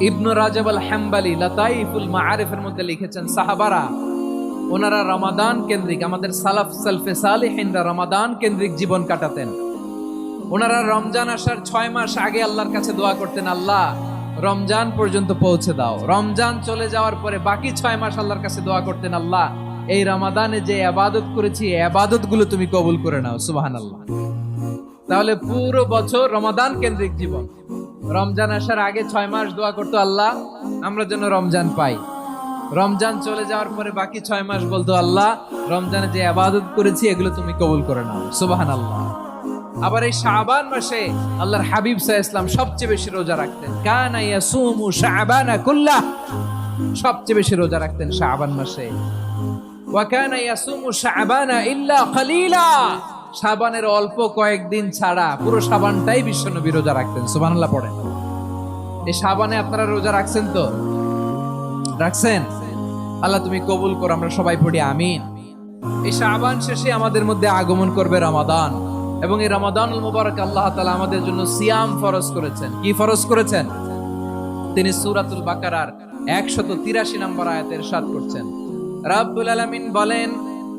ইবনু রাজাব আল হাম্বালি লাতাইফুল মধ্যে লিখেছেন, সাহাবারা, ওনারা রমাদান কেন্দ্রিক, আমাদের সালাফ সালফে রমাদান কেন্দ্রিক জীবন কাটাতেন। ওনারা রমজান আসার ছয় মাস আগে আল্লাহর কাছে দোয়া করতেন, আল্লাহ, রমজান পর্যন্ত পৌঁছে দাও। রমজান চলে যাওয়ার পরে বাকি ছয় মাস আল্লাহর কাছে দোয়া করতেন, আল্লাহ, এই রমাদানে যে আবাদত করেছি আবাদতগুলো তুমি কবুল করে নাও। সুবাহান আল্লাহ তাহলে পুরো বছর রমাদান কেন্দ্রিক জীবন। রমজান আসার আগে ছয় মাস দোয়া করতো আল্লাহ, আমরা যেন রমজান পাই। রমজান চলে যাওয়ার পরে বাকি ছয় মাস বলতো আল্লাহ, রমজানে যে আবাদত করেছি, এগুলো তুমি কবুল করে নাও। সুবাহান আল্লাহ আবার এই শাবান মাসে আল্লাহর হাবিব সাহ ইসলাম সবচেয়ে বেশি রোজা রাখতেন। কানা ইয়াসুমু শাবানা কুল্লাহ। সবচেয়ে বেশি রোজা রাখতেন শাবান মাসে। ওয়াকানা ইয়াসুমু শাবানা ইল্লা কালিলা। শাবানের অল্প কয়েকদিন ছাড়া পুরো শাবানটাই বিশ্বনবী রোজা রাখতেন, সুবহানাল্লাহ পড়েন। এই সাবানে আপনারা রোজা রাখছেন তো? রাখছেন? আল্লাহ তুমি কবুল করো, আমরা সবাই পড়ি, আমিন। এই সাবান শেষে আমাদের মধ্যে আগমন করবে রমাদান। এবং এই রমাদানুল মুবারক আল্লাহ তালা আমাদের জন্য সিয়াম ফরজ করেছেন। কি ফরজ করেছেন? তিনি সূরাতুল বাকারার 183 নম্বর আয়াতের সাত করছেন। রাব্বুল আলামিন বলেন